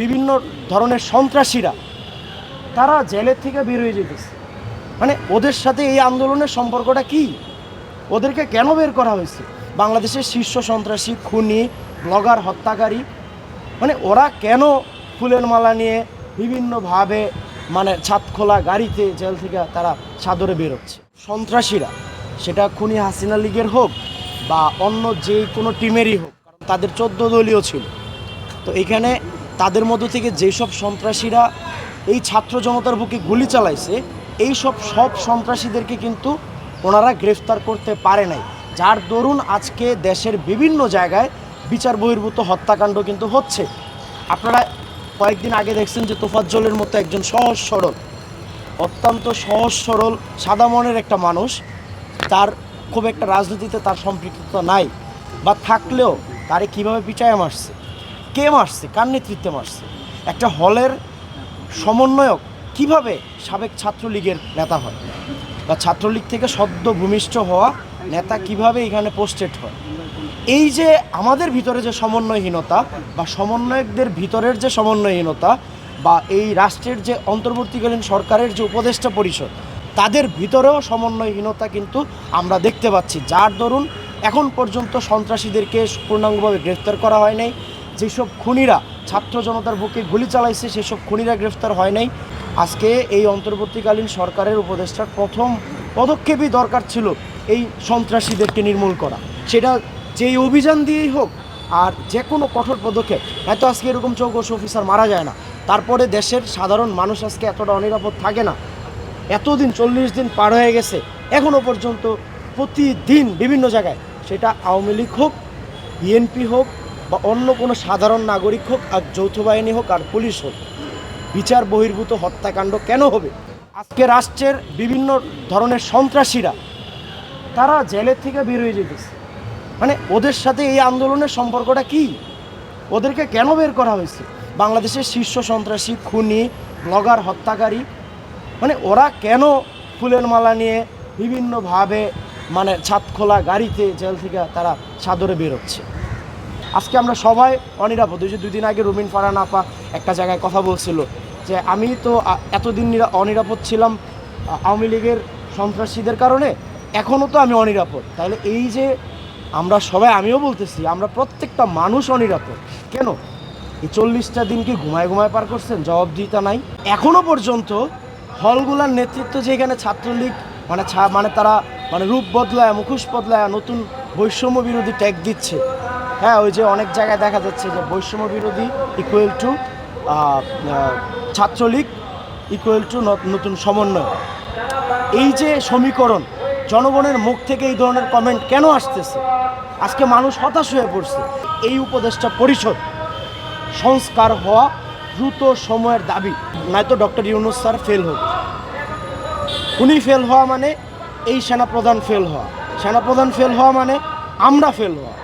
বিভিন্ন ধরনের সন্ত্রাসীরা, তারা জেলের থেকে বের হয়ে যেতেছে। মানে ওদের সাথে এই আন্দোলনের সম্পর্কটা কি? ওদেরকে কেন বের করা হয়েছে? বাংলাদেশের শীর্ষ সন্ত্রাসী, খুনি, ব্লগার, হত্যাকারী মানে ওরা কেন ফুলের মালা নিয়ে বিভিন্নভাবে মানে ছাদ খোলা গাড়িতে জেল থেকে তারা সাদরে বেরোচ্ছে সন্ত্রাসীরা, সেটা খুনি হাসিনা লীগের হোক বা অন্য যে কোনো টিমেরই হোক, কারণ তাদের চোদ্দ দলীয় ছিল। তো এখানে তাদের মধ্য থেকে যেসব সন্ত্রাসীরা এই ছাত্র জনতার বুকে গুলি চালাইছে এই সব সব সন্ত্রাসীদেরকে কিন্তু ওনারা গ্রেফতার করতে পারে নাই। যার দরুন আজকে দেশের বিভিন্ন জায়গায় বিচার বহির্ভূত হত্যাকাণ্ড কিন্তু হচ্ছে। আপনারা কয়েকদিন আগে দেখছেন যে তোফাজ্জলের মতো একজন সহজ সরল, অত্যন্ত সহজ সরল, সাদা মনের একটা মানুষ। তার খুব একটা রাজনীতিতে তার সম্পৃক্ততা নাই, বা থাকলেও তারে কীভাবে পিছায় মারছে? কে মারছে? কার নেতৃত্বে মারছে? একটা হলের সমন্বয়ক কীভাবে সাবেক ছাত্রলীগের নেতা হয়? বা ছাত্রলীগ থেকে সদ্য ভূমিষ্ঠ হওয়া নেতা কীভাবে এখানে পোস্টেড হয়? এই যে আমাদের ভিতরে যে সমন্বয়হীনতা বা সমন্বয়কদের ভিতরের যে সমন্বয়হীনতা বা এই রাষ্ট্রের যে অন্তর্বর্তীকালীন সরকারের যে উপদেষ্টা পরিষদ, তাদের ভিতরেও সমন্বয়হীনতা কিন্তু আমরা দেখতে পাচ্ছি। যার দরুন এখন পর্যন্ত সন্ত্রাসীদেরকে পূর্ণাঙ্গভাবে গ্রেফতার করা হয় নাই। যেসব খুনিরা ছাত্র জনতার বুকে গুলি চালাইছে, সেসব খুনিরা গ্রেফতার হয় নাই। আজকে এই অন্তর্বর্তীকালীন সরকারের উপদেষ্টার প্রথম পদক্ষেপই দরকার ছিল এই সন্ত্রাসীদেরকে নির্মূল করা। সেটা যেই অভিযান দিয়েই হোক আর যে কোনো কঠোর পদক্ষেপ। হয়তো আজকে এরকম চৌকস অফিসার মারা যায় না। তারপরে দেশের সাধারণ মানুষ আজকে এতটা অনিরাপদ থাকে না। এতদিন চল্লিশ দিন পার হয়ে গেছে। এখনও পর্যন্ত প্রতিদিন বিভিন্ন জায়গায় সেটা আওয়ামী লীগ হোক, বিএনপি হোক বা অন্য কোনো সাধারণ নাগরিক হোক আর যৌথ বাহিনী হোক আর পুলিশ হোক, বিচার বহির্ভূত হত্যাকাণ্ড কেন হবে? আজকে রাষ্ট্রের বিভিন্ন ধরনের সন্ত্রাসীরা, তারা জেলের থেকে বের হয়ে যেতেছে। মানে ওদের সাথে এই আন্দোলনের সম্পর্কটা কি? ওদেরকে কেন বের করা হয়েছে? বাংলাদেশের শীর্ষ সন্ত্রাসী, খুনি, ব্লগার, হত্যাকারী মানে ওরা কেন ফুলের মালা নিয়ে বিভিন্নভাবে মানে ছাদ খোলা গাড়িতে জেল থেকে তারা সাদরে বেরোচ্ছে? আজকে আমরা সবাই অনিরাপদ। ওই যে দুদিন আগে রুমিন ফারান আপা একটা জায়গায় কথা বলছিল যে, আমি তো এতদিন নিরা- অনিরাপদ ছিলাম আওয়ামী লীগের সন্ত্রাসীদের কারণে, এখনও তো আমি অনিরাপদ। তাহলে এই যে আমরা সবাই, আমিও বলতেছি, আমরা প্রত্যেকটা মানুষ অনিরাপদ। কেন? এই চল্লিশটা দিন কি ঘুমায় ঘুমায় পার করছেন, জবাবদিহিতা নাই। এখনও পর্যন্ত হলগুলার নেতৃত্ব যে এখানে ছাত্রলীগ মানে মানে তারা মানে রূপ বদলায়, মুখোশ বদলায় নতুন বৈষম্য বিরোধী ট্যাগ দিচ্ছে হ্যাঁ ওই যে অনেক জায়গায় দেখা যাচ্ছে যে বৈষম্য বিরোধী equal to Chhatra League equal to নতুন সমন্বয়। এই যে সমীকরণ, জনগণের মুখ থেকে এই ধরনের কমেন্ট কেন আসতেছে? আজকে মানুষ হতাশ হয়ে পড়ছে। এই উপদেষ্টা পরিষদ সংস্কার হওয়া দ্রুত সময়ের দাবি। নয়তো ডক্টর ইউনুস স্যার ফেল হোক। উনি ফেল হওয়া মানে এই সেনাপ্রধান ফেল হওয়া। সেনাপ্রধান ফেল হওয়া মানে আমরা ফেল হওয়া।